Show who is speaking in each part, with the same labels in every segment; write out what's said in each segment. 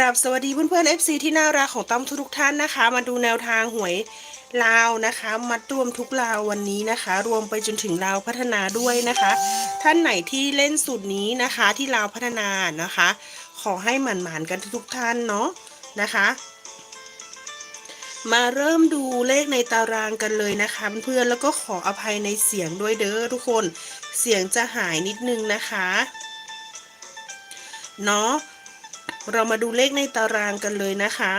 Speaker 1: ราบสวัสดีเพื่อนๆ FC ที่น่ารักของตั้มทุกท่านนะคะ มาดูแนวทางหวยลาวนะคะมัดรวมทุกลาววันนี้นะคะ รวมไปจนถึงลาวพัฒนาด้วยนะคะ ท่านไหนที่เล่นสูตรนี้นะคะที่ลาวพัฒนานะคะ ขอให้หมั่นๆกันทุกท่านเนาะนะคะ มาเริ่มดูเลขในตารางกันเลยนะคะเพื่อนๆแล้วก็ขออภัยในเสียงด้วยเด้อทุกคนเสียงจะหายนิดนึงนะคะเนาะ เรามาดูเลขในตารางกันเลยนะคะ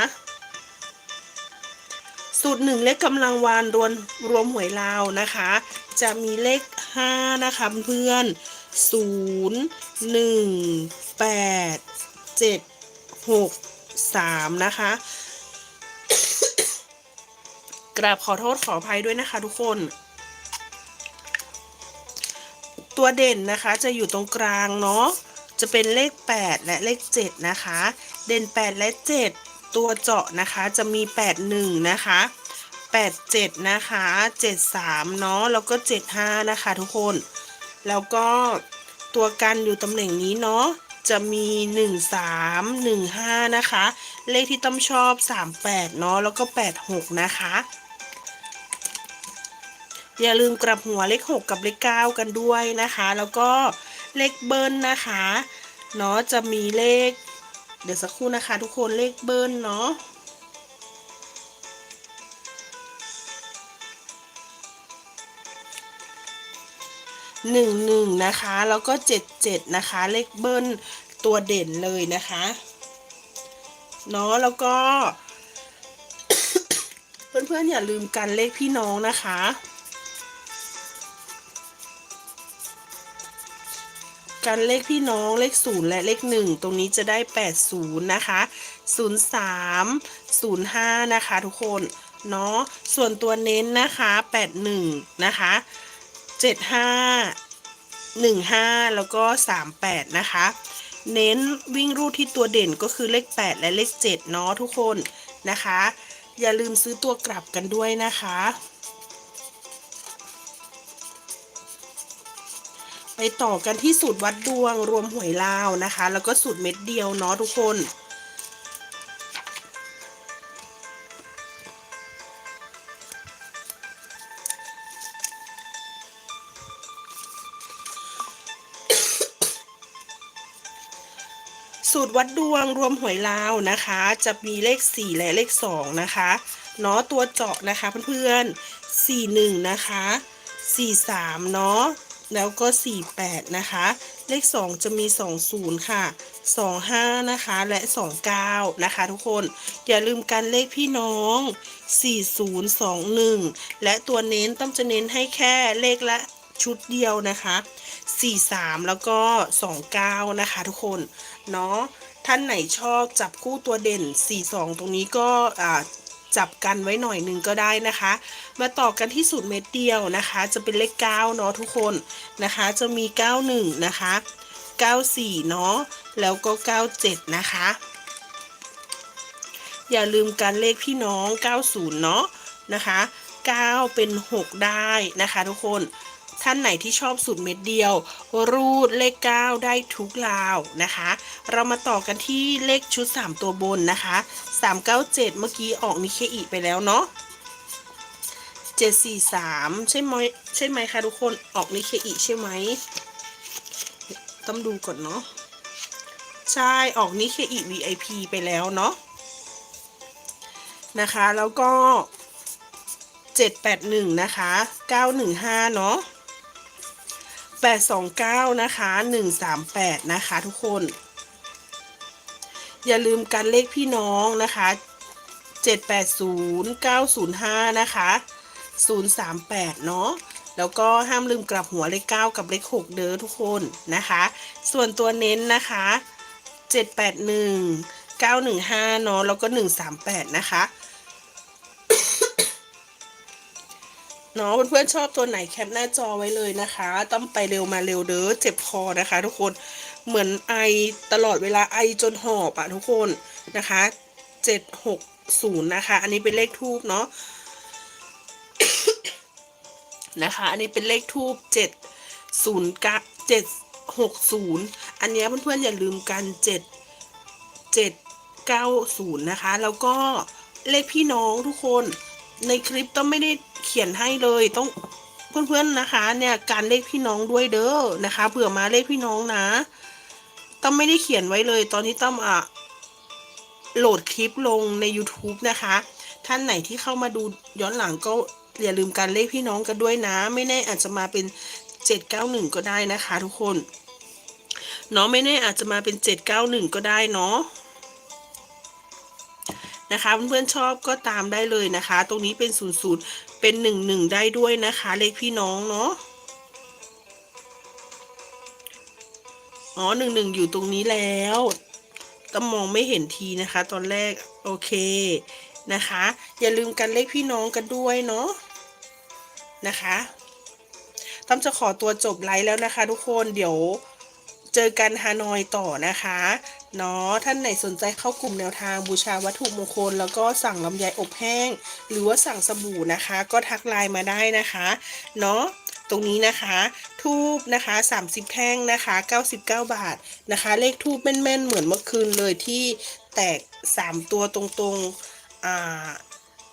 Speaker 1: สูตรหนึ่งเลขกำลังวานรวมรวมหวยลาวนะคะ จะมีเลข 5 นะคะเพื่อน0 1 8 7 6 3 นะคะกราบขอโทษขออภัยด้วยนะคะทุกคน ตัวเด่นนะคะจะอยู่ตรงกลางเนาะ จะเป็นเลข 8 และเลข 7 นะคะ เด่น 8 และ 7 ตัวเจาะนะคะจะมี 81 นะคะ 87 นะคะ 73 เนาะแล้วก็ 75 นะคะทุกคน แล้วก็ตัวกันอยู่ตำแหน่งนี้เนาะจะมี 13 15 นะคะ เลขที่ต้อมชอบ 38 เนาะแล้วก็ 86 นะคะ อย่าลืมกลับหัวเลข 6 กับเลข 9 กันด้วยนะคะ แล้วก็ เลขเบิ้ลนะคะเนาะจะมีเลข เดี๋ยวสักครู่นะคะทุกคนเลขเบิ้ลเนาะหนึ่งหนึ่งนะคะ แล้วก็เจ็ดเจ็ดนะคะ เลขเบิ้ลตัวเด่นเลยนะคะเนาะแล้วก็ เพื่อนๆอย่าลืมกันเลขพี่น้องนะคะ กันเลขพี่น้องเลขศูนย์และเลขหนึ่งตรงนี้จะได้แปดศูนย์นะคะศูนย์สามศูนย์ห้านะคะ ทุกคนเนาะส่วนตัวเน้นนะคะแปดหนึ่งนะคะเจ็ดห้าหนึ่งห้าแล้วก็สามแปดนะคะ เน้นวิ่งรูดที่ตัวเด่นก็คือเลข 8 และเลข 7 เนาะทุกคนนะคะ อย่าลืมซื้อตัวกลับกันด้วยนะคะ ไปต่อกันที่สูตรวัดดวงรวมหวยลาวนะคะ แล้วก็สูตรเม็ดเดียวเนาะทุกคนสูตรวัดดวงรวมหวยลาวนะคะ จะมีเลข 4 และเลข 2 นะคะเนาะตัวเจาะนะคะเพื่อนๆ41 นะคะ 43 เนาะ แล้วก็ 48 นะคะ เลข 2 จะมี 20 ค่ะ 25 นะคะ และ 29 นะคะ ทุกคน อย่าลืมกันเลขพี่น้อง 4021 และตัวเน้นต้องจะเน้นให้แค่เลขละชุดเดียวนะคะ 43 แล้วก็ 29 นะคะ ทุกคน เนาะ ท่านไหนชอบจับคู่ตัวเด่น 42 ตรงนี้ก็อ่า จับกันไว้หน่อยหนึ่งก็ได้นะคะ มาต่อกันที่สูตรเม็ดเดียวนะคะ จะเป็นเลข9เนาะทุกคนนะคะ จะมี 91 นะคะ 94 เนาะแล้วก็ 97 นะคะ อย่าลืมการเลขพี่น้อง 90 เนาะนะคะ 9 เป็น 6 ได้นะคะทุกคน ท่านไหนที่ชอบสูตรเม็ดเดียว รูดเลข 9 ได้ทุกราวนะคะ เรามาต่อกันที่เลขชุด 3 ตัวบนนะคะ 397 เมื่อกี้ออกนิเคอีไปแล้วเนาะ743 ใช่ไหมใช่ไหมคะทุกคนออกนิเคอีใช่ไหมต้องดูก่อนเนาะใช่ออกนิเคอี VIP ไปแล้วเนาะนะคะแล้วก็ 781 นะคะ 915 เนาะ 829 นะคะ 138 นะคะ ทุกคน อย่าลืมกันเลขพี่น้องนะคะ 780 905 นะคะ 038 เนาะแล้วก็ห้ามลืมกลับหัวเลข 9 กับเลข 6 เด้อทุกคนนะคะ ส่วนตัวเน้นนะคะ 781 915 เนาะแล้วก็ 138 นะคะ เนาะเพื่อนๆชอบตัวไหนแคปหน้าจอไว้เลยนะคะ ต้องไปเร็วมาเร็วเด้อเจ็บคอนะคะ ทุกคนเหมือนไอตลอดเวลาไอจนหอบอะทุกคนนะคะเจ็ดหกศูนย์นะคะ อันนี้เป็นเลขทูบเนาะนะคะ อันนี้เป็นเลขทูบเจ็ดศูนย์กะเจ็ดหกศูนย์อันเนี้ยเพื่อนๆอย่าลืมกันเจ็ดเจ็ด90นย์นะคะ แล้วก็เลขพี่น้องทุกคนในคลิปต้องไม่ได้ ขียนให้เลยต้องเพื่อนๆนะคะ เนี่ยการเลขพี่น้องด้วยเด้อนะคะเผื่อมาเลขพี่น้องนะต้องไม่ได้เขียนไว้เลย ตอนที่ต้องอะโหลดคลิปลงใน YouTube นะคะ ท่านไหนที่เข้ามาดูย้อนหลังก็อย่าลืมการเลขพี่น้องกันด้วยนะ ไม่แน่อาจจะมาเป็น 791 ก็ได้นะคะ ทุกคนเนาะไม่แน่อาจจะมาเป็น 791 ก็ได้เนาะ นะคะ เพื่อนๆชอบก็ตามได้เลยนะคะ ตรงนี้เป็น00เป็น11ได้ด้วยนะคะ เลขพี่น้องเนาะอ๋อ11อยู่ตรงนี้แล้วต้องมองไม่เห็นทีนะคะ ตอนแรกโอเคนะคะ อย่าลืมกันเลขพี่น้องกันด้วยเนาะนะคะต้อมจะขอตัวจบไลฟ์แล้วนะคะ ทุกคนเดี๋ยวเจอกันฮานอยต่อนะคะ เนาะท่านไหนสนใจเข้ากลุ่มแนวทางบูชาวัตถุมงคล แล้วก็สั่งลำไยอบแห้ง หรือว่าสั่งสบู่นะคะ ก็ทักไลน์มาได้นะคะเนาะตรงนี้นะคะทูบนะคะ 30 แท่งนะคะ 99 บาทนะคะ เลขทูบแม่นๆ เหมือนเมื่อคืนเลยที่แตก 3 ตัวตรงๆอ่า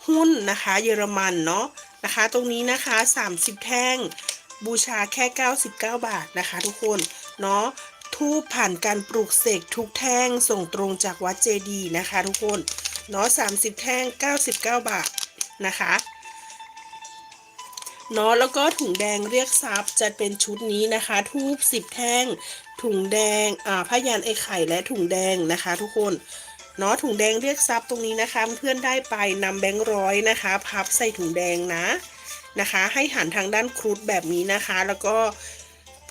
Speaker 1: หุ้นนะคะ เยอรมันเนาะนะคะ ตรงนี้นะคะ 30 แท่งบูชาแค่ 99 บาทนะคะ ทุกคนเนาะ ทูบผ่านการปลูกเสกทุกแท่งส่งตรงจากวัดเจดีนะคะทุกคนเนาะ30 แท่ง 99 บาทนะคะเนาะแล้วก็ถุงแดงเรียกทรัพย์จะเป็นชุดนี้นะคะ ทูบ10แท่ง ถุงแดงอ่าพยานไอไข่และถุงแดงนะคะ ทุกคนเนาะถุงแดงเรียกทรัพย์ตรงนี้นะคะ เพื่อนได้ไปนำแบงค์ร้อยนะคะ พับใส่ถุงแดงนะนะคะ ให้หันทางด้านครุฑแบบนี้นะคะ แล้วก็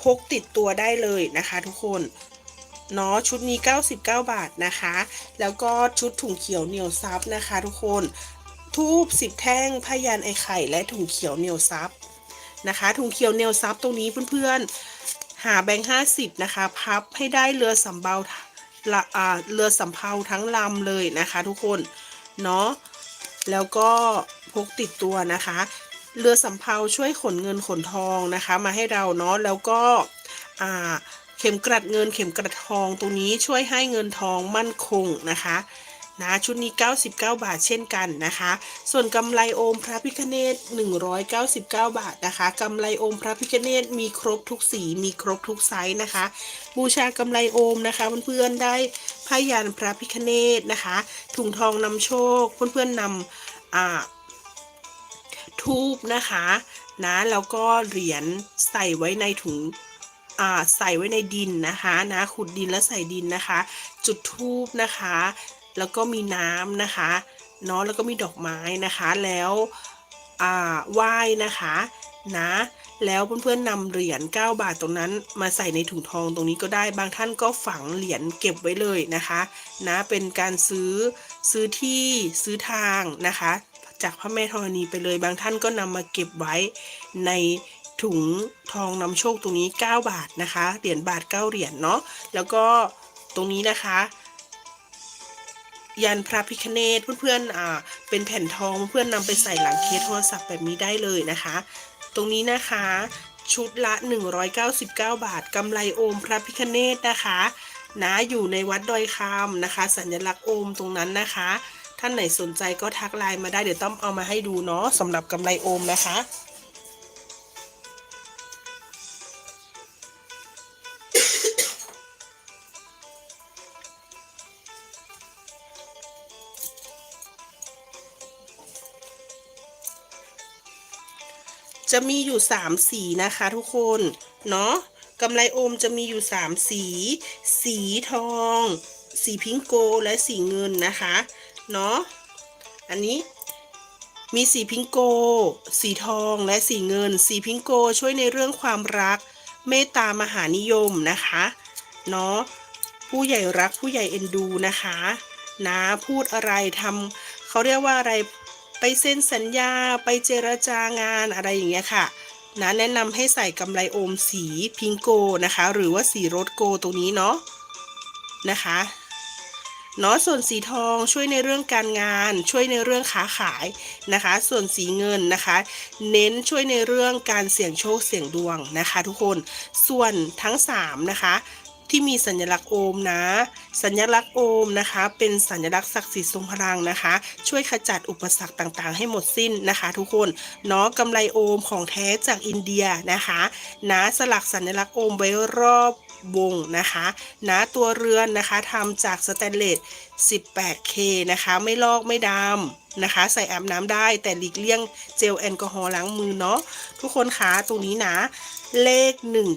Speaker 1: พกติดตัวได้เลยนะคะทุกคนเนาะชุดนี้ 99 บาทนะคะ แล้วก็ชุดถุงเขียวเหนียวซับนะคะ ทุกคนทูบ10 แท่งพยานไอไข่ และถุงเขียวเหนียวซับนะคะถุงเขียวเหนียวซับตรงนี้เพื่อนๆ หาแบงค์50 นะคะ พับให้ได้เรือสำเภาะเรือสำเภาทั้งลำเลยนะคะ ทุกคนเนาะแล้วก็พกติดตัวนะคะ เรือสำเภาช่วยขนเงินขนทองนะคะ มาให้เราเนาะแล้วก็เข็มกลัดเงินเข็มกลัดทองตรงนี้ช่วยให้เงินทองมั่นคงนะคะนะชุดนี้ 99 บาทเช่นกันนะคะ ส่วนกำไรโอมพระพิคเนต199 บาทนะคะกำไรโอมพระพิคเนตมีครบทุกสีมีครบทุกไซส์นะคะ บูชากำไรโอมนะคะเพื่อนๆได้พยันพระพิคเนตนะคะ ถุงทองนำโชคเพื่อนๆนำอ่า ทูบนะคะนะแล้วก็เหรียญใส่ไว้ในถุงอ่าใส่ไว้ในดินนะคะนะขุดดินแล้วใส่ดินนะคะ จุดทูบนะคะ แล้วก็มีน้ำนะคะเนาะแล้วก็มีดอกไม้นะคะแล้วอ่าไหว้นะคะนะแล้วเพื่อนๆนำเหรียญ9บาทตรงนั้น มาใส่ในถุงทองตรงนี้ก็ได้บางท่านก็ฝังเหรียญเก็บไว้เลยนะคะ นะเป็นการซื้อซื้อที่ซื้อทางนะคะ จากพระแม่ธรณีไปเลยบางท่านก็นำมาเก็บไว้ในถุงทองนำโชคตรงนี้ 9 บาทนะคะเหรียญบาท 9 เหรียญเนาะแล้วก็ตรงนี้นะคะ ยันพระพิคเนตเพื่อนๆอ่าเป็นแผ่นทองเพื่อนนำไปใส่หลังเคสโทรศัพท์แบบนี้ได้เลยนะคะ ตรงนี้นะคะชุดละ 199 บาทกำไรโอมพระพิคเนตนะคะนะอยู่ในวัดดอยคำนะคะ สัญลักษณ์โอมตรงนั้นนะคะ ท่านไหนสนใจก็ทักไลน์มาได้เดี๋ยวต้องเอามาให้ดูเนาะสำหรับกำไรโอมนะคะจะมีอยู่ 3 สีนะคะทุกคน เนาะกำไรโอมจะมีอยู่ 3 สี สีทอง สีพิงโกและสีเงินนะคะ เนาะ อันนี้มีสีพิงโก สีทองและสีเงิน สีพิงโกช่วยในเรื่องความรัก เมตตามหานิยมนะคะ เนาะ ผู้ใหญ่รักผู้ใหญ่เอ็นดูนะคะ นะพูดอะไรทำเขาเรียกว่าอะไรไปเซ็นสัญญาไปเจรจางานอะไรอย่างเงี้ยค่ะนะแนะนำให้ใส่กำไรโอมสีพิงโกนะคะ หรือว่าสีโรสโกตรงนี้เนาะนะคะ เนาะส่วนสีทองช่วยในเรื่องการงาน ช่วยในเรื่องค้าขายนะคะ ส่วนสีเงินนะคะ เน้นช่วยในเรื่องการเสี่ยงโชคเสี่ยงดวงนะคะ ทุกคนส่วนทั้ง3นะคะที่มีสัญลักษณ์โอมนะ สัญลักษณ์โอมนะคะ เป็นสัญลักษณ์ศักดิ์สิทธิ์ทรงพลังนะคะ ช่วยขจัดอุปสรรคต่างๆ ให้หมดสิ้นนะคะ ทุกคนเนาะกำไรโอมของแท้จากอินเดียนะคะนะสลักสัญลักษณ์โอมไว้รอบ วงนะคะนะตัวเรือนนะคะทำจากสแตนเลส 18K นะคะไม่ลอกไม่ดำนะคะ ใส่อาบน้ำได้แต่หลีกเลี่ยงเจลแอลกอฮอล์ล้างมือเนาะทุกคนคะตรงนี้นะเลข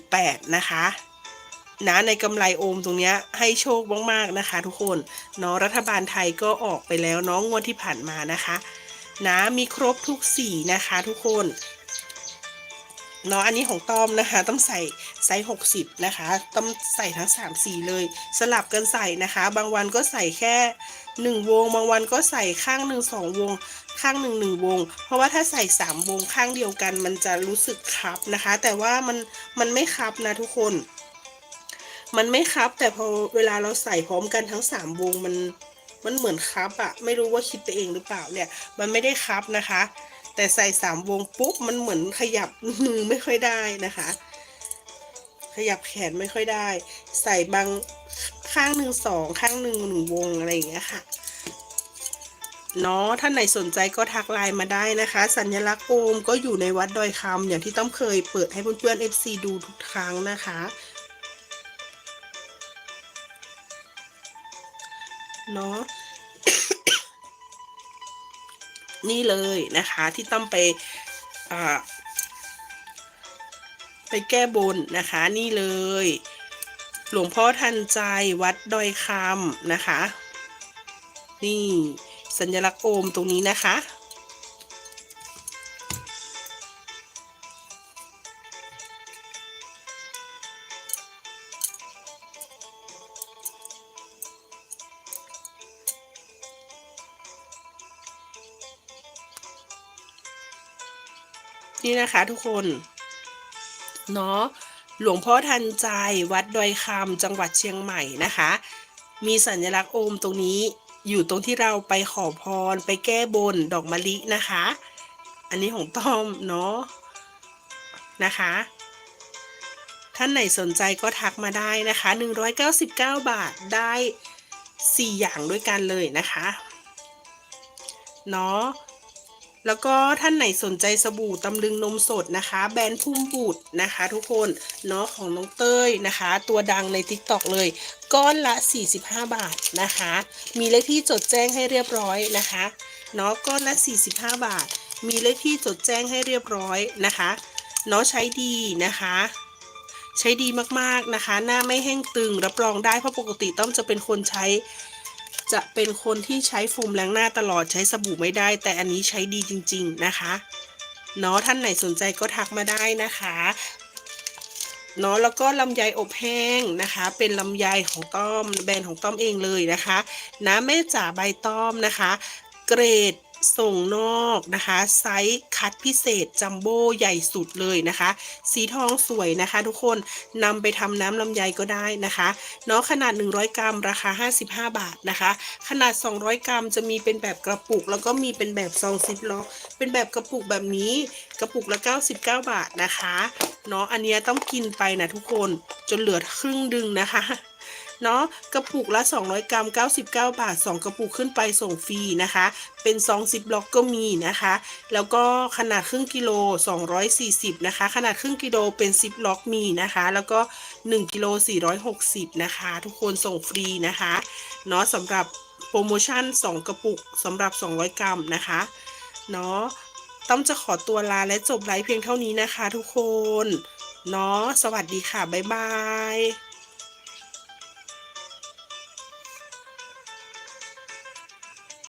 Speaker 1: 18 นะคะนะในกำไรโอมตรงเนี้ยให้โชคมากๆนะคะ ทุกคนเนาะรัฐบาลไทยก็ออกไปแล้วเนาะงวดที่ผ่านมานะคะนะมีครบทุกสีนะคะ ทุกคน เนาะอันนี้ของต้อมนะคะต้องใส่ไซส์60 นะคะต้องใส่ทั้ง 3 สีเลย สลับกันใส่นะคะ บางวันก็ใส่แค่ 1 วง บางวันก็ใส่ข้างหนึ่งสองวง ข้างหนึ่งหนึ่งวง เพราะว่าถ้าใส่ 3 วงข้างเดียวกันมันจะรู้สึกคับนะคะ แต่ว่ามันมันไม่คับนะทุกคน มันไม่คับแต่พอเวลาเราใส่พร้อมกันทั้ง 3 วงมันมันเหมือนคับอะไม่รู้ว่าคิดไปเองหรือเปล่าเนี่ย มันไม่ได้คับนะคะ แต่ใส่สามวงปุ๊บมันเหมือนขยับมือไม่ค่อยได้นะคะ ขยับแขนไม่ค่อยได้ ใส่บางข้างหนึ่งสองข้างหนึ่งหนึ่งวงอะไรอย่างเงี้ยค่ะเนาะท่านไหนสนใจก็ทักไลน์มาได้นะคะ สัญลักษณ์โอมก็อยู่ในวัดดอยคำอย่างที่ต้องเคยเปิดให้เพื่อนๆ FC ดูทุกครั้งนะคะ เนาะ นี่เลยนะคะที่ต้องไปไปแก้บนนะคะนี่เลย หลวงพ่อทันใจวัดดอยคำนะคะ นี่สัญลักษณ์โอมตรงนี้นะคะ นี่นะคะทุกคนเนาะหลวงพ่อทันใจวัดดอยคำจังหวัดเชียงใหม่นะคะ มีสัญลักษณ์โอมตรงนี้อยู่ตรงที่เราไปขอพรไปแก้บนดอกมะลินะคะ อันนี้ของต้อมเนาะนะคะ ท่านไหนสนใจก็ทักมาได้นะคะ 199 บาทได้ 4 อย่างด้วยกันเลยนะคะเนาะ แล้วก็ท่านไหนสนใจสบู่ตำลึงนมสดนะคะ แบรนด์พุ่มบุตรนะคะ ทุกคนเนาะของน้องเต้ยนะคะ ตัวดังใน t ิ k t o k เลย ก้อนละ 45 บาทนะคะ มีเลขที่จดแจ้งให้เรียบร้อยนะคะเนาะก้อนละ 45 บาท มีเลขที่จดแจ้งให้เรียบร้อยนะคะเนาะใช้ดีนะคะ ใช้ดีมากๆนะคะ หน้าไม่แห้งตึงรับรองได้เพราะปกติต้องจะเป็นคนใช้ จะเป็นคนที่ใช้โฟมล้างหน้าตลอดใช้สบู่ไม่ได้ แต่อันนี้ใช้ดีจริง ๆนะคะเนาะท่านไหนสนใจก็ทักมาได้นะคะเนาะแล้วก็ลำไยอบแห้งนะคะ เป็นลำไยของต้อมแบรนด์ของต้อมเองเลยนะคะ น้ำแม่จ๋าใบต้อมนะคะ เกรด ส่งนอกนะคะ ไซส์คัดพิเศษจัมโบ้ใหญ่สุดเลยนะคะ สีทองสวยนะคะ ทุกคนนำไปทำน้ำลำไยก็ได้นะคะเนาะขนาด 100 กรัมราคา 55 บาทนะคะ ขนาด 200 กรัมจะมีเป็นแบบกระปุก แล้วก็มีเป็นแบบซองซิปล็อกเป็นแบบกระปุกแบบนี้กระปุกละ 99 บาทนะคะเนาะอันนี้ต้องกินไปนะทุกคนจนเหลือครึ่งดึงนะคะ เนาะกระปุกละ 200 กรัม 99 บาท 2 กระปุกขึ้นไปส่งฟรีนะคะ เป็นซองซิปล็อกก็มีนะคะ แล้วก็ขนาดครึ่งกิโล 240 นะคะ ขนาดครึ่งกิโลเป็นซิปล็อกมีนะคะ แล้วก็ 1 กิโล 460 นะคะ ทุกคนส่งฟรีนะคะเนาะสำหรับโปรโมชั่น 2 กระปุกสำหรับ 200 กรัมนะคะเนาะต้องจะขอตัวลาและจบไลฟ์เพียงเท่านี้นะคะ ทุกคนเนาะสวัสดีค่ะ บ๊ายบาย